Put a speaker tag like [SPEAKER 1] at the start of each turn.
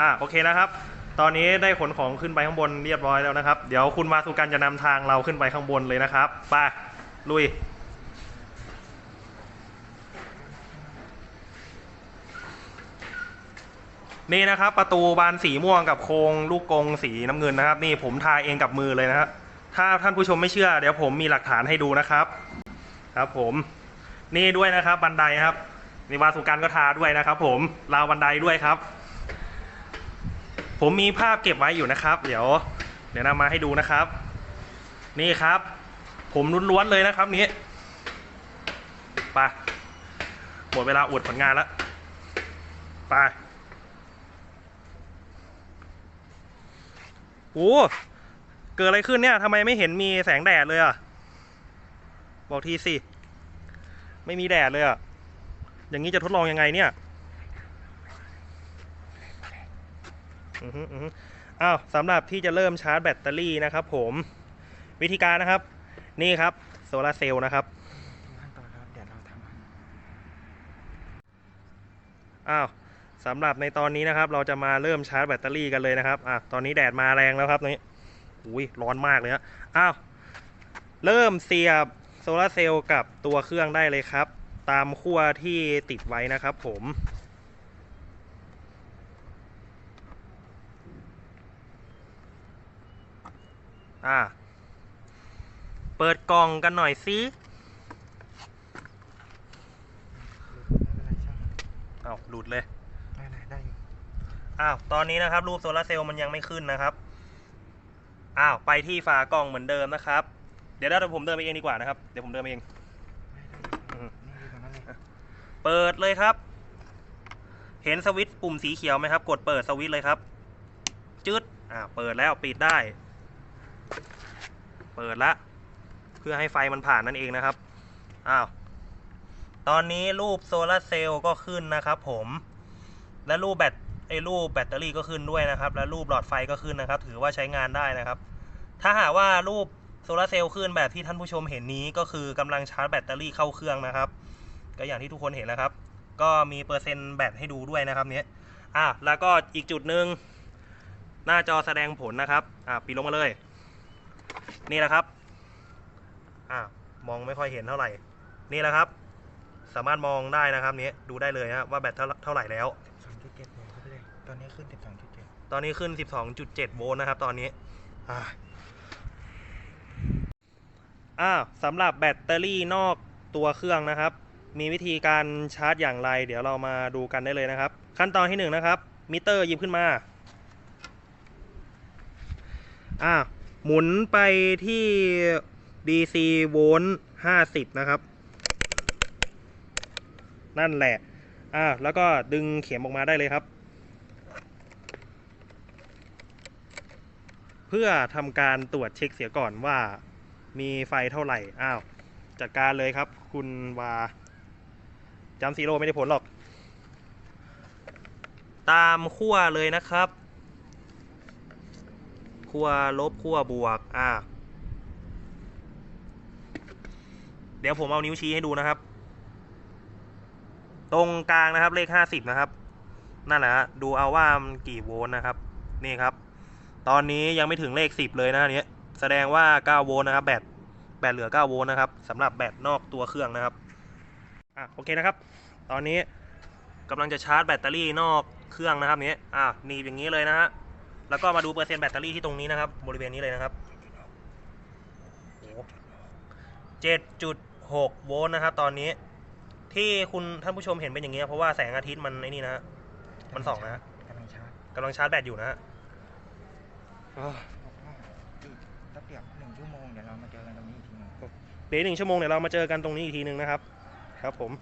[SPEAKER 1] อ่าโอเคนะครับ ตอนนี้ได้ขนของขึ้นไปข้างบนเรียบร้อยแล้วนะครับ เดี๋ยวคุณมาสุกันจะนำทางเราขึ้นไปข้างบนเลยนะครับไปลุยนี่นะครับ ประตูบานสีม่วงกับโครงลูกกงสีน้ำเงินนะครับ นี่ผมทาเองกับมือเลยนะครับถ้าท่านผู้ชมไม่เชื่อ เดี๋ยวผมมีหลักฐานให้ดูนะครับ ครับผมนี่ด้วยนะครับ บันไดครับนี่วาสุกันก็ทาด้วยนะครับ ผมราวบันไดด้วยครับ ผมมีภาพเก็บไว้อยู่นะครับ เดี๋ยว เดี๋ยวนำมาให้ดูนะครับ นี่ครับ ผมล้วนๆเลยนะครับนี้ไปหมดเวลาอวดผลงานแล้วไปโอ้เกิดอะไรขึ้นเนี่ยทำไมไม่เห็นมีแสงแดดเลยอะ บอกทีสิ ไม่มีแดดเลยอะ อย่างนี้จะทดลองยังไงเนี่ย อืออืออ้าวสำหรับที่จะเริ่มชาร์จแบตเตอรี่นะครับผมวิธีการนะครับ นี่ครับโซลาเซลล์นะครับ
[SPEAKER 2] อ้า
[SPEAKER 1] วสำหรับในตอนนี้นะครับ เราจะมาเริ่มชาร์จแบตเตอรี่กันเลยนะครับอะตอนนี้แดดมาแรงแล้วครับตอนนี้อุ้ยร้อนมากเลยฮะอ้าวเริ่มเสียบโซลาเซลล์กับตัวเครื่องได้เลยครับ ตามขั้วที่ติดไว้นะครับผม อ่า เปิดกล่องกันหน่อยสิ
[SPEAKER 2] ไม่เป็นไรช่าง
[SPEAKER 1] อ้าวหลุดเลย
[SPEAKER 2] ได้ได้ได้อยู่
[SPEAKER 1] อ้าว ตอนนี้นะครับ รูปโซลาร์เซลล์มันยังไม่ขึ้นนะครับ อ้าว ไปที่ฝากล่องเหมือนเดิมนะครับ เดี๋ยวเดี๋ยวผมเดินไปเองดีกว่านะครับ เดี๋ยวผมเดินไปเอง
[SPEAKER 2] ได้ได้
[SPEAKER 1] อืม
[SPEAKER 2] นี่ดูตรงนั้นเลย
[SPEAKER 1] เปิดเลยครับ เห็นสวิตช์ปุ่มสีเขียวไหมครับ กดเปิดสวิตช์เลยครับ จึ๊ดอ่า เปิดแล้วปิดได้ เปิดละ เพื่อให้ไฟมันผ่านนั่นเองนะครับ อ้าว ตอนนี้รูปโซลาร์เซลล์ก็ขึ้นนะครับผม และรูปแบตไอ้รูปแบตเตอรี่ก็ขึ้นด้วยนะครับ และรูปหลอดไฟก็ขึ้นนะครับ ถือว่าใช้งานได้นะครับ ถ้าหากว่ารูปโซลาร์เซลล์ขึ้นแบบที่ท่านผู้ชมเห็นนี้ก็คือกำลังชาร์จแบตเตอรี่เข้าเครื่องนะครับ ก็อย่างที่ทุกคนเห็นแล้วครับ ก็มีเปอร์เซ็นต์แบตให้ดูด้วยนะครับเนี้ยอะแล้วก็อีกจุดหนึ่งหน้าจอแสดงผลนะครับ อะปิดลงมาเลย นี่แหละครับอะมองไม่ค่อยเห็นเท่าไหร่ นี่แหละครับ สามารถมองได้นะครับเนี้ยดูได้เลยฮะว่าแบตเท่าเท่าไหร่แล้ว
[SPEAKER 2] สองจุดเจ็ดโวลต์เข้าไปเลยตอนนี้ขึ้นสิบสองจุดเจ็ด
[SPEAKER 1] ตอนนี้ขึ้น 12.7 โวลต์นะครับ ตอนนี้อ่าอ่าสำหรับแบตเตอรี่นอกตัวเครื่องนะครับ มีวิธีการชาร์จอย่างไร เดี๋ยวเรามาดูกันได้เลยนะครับ ขั้นตอนที่หนึ่งนะครับมิเตอร์หยิบขึ้นมาอ่า หมุนไปที่ DC โวลต์50 นะครับ นั่นแหละ อ่า แล้วก็ดึงเข็มออกมาได้เลยครับ เพื่อทำการตรวจเช็คเสียก่อนว่ามีไฟเท่าไหร่ อ้าว จัดการเลยครับ คุณวาจำซีโร่ไม่ได้ผลหรอก ตามขั้วเลยนะครับ ขั้วลบขั้วบวก อ่า เดี๋ยวผมเอานิ้วชี้ให้ดูนะครับ ตรงกลางนะครับเลขห้าสิบนะครับ นั่นแหละฮะดูเอาว่ามันกี่โวลต์นะครับ นี่ครับ ตอนนี้ยังไม่ถึงเลขสิบเลยนะเนี้ยแสดงว่าเก้าโวลต์นะครับแบตแบตเหลือเก้าโวลต์นะครับสำหรับแบตนอกตัวเครื่องนะครับอะโอเคนะครับ ตอนนี้กำลังจะชาร์จแบตเตอรี่นอกเครื่องนะครับเนี้ยอะหนีบอย่างนี้เลยนะฮะ แล้วก็มาดูเปอร์เซ็นต์แบตเตอรี่ที่ตรงนี้นะครับ บริเวณนี้เลยนะครับเจ็ดจุดหกโวลต์นะครับ ตอนนี้ ที่คุณท่านผู้ชมเห็นเป็นอย่างนี้ยเพราะว่าแสงอาทิตย์มันไอ้นี่นะฮะมันส่องนะฮะ
[SPEAKER 2] กำลังชาร์จ
[SPEAKER 1] กำลังชาร์จแบตอยู่นะฮะอ้าว
[SPEAKER 2] บอกว่าอีกแป๊บเดียวหนึ่งชั่วโมงเดี๋ยวเรามาเจอกันตรงนี้อีกทีหนึง
[SPEAKER 1] เดี๋ยวอีกหนึ่งชั่วโมงเดี๋ยวเรามาเจอกันตรงนี้อีกทีหนึ่งนะครับ ครับผม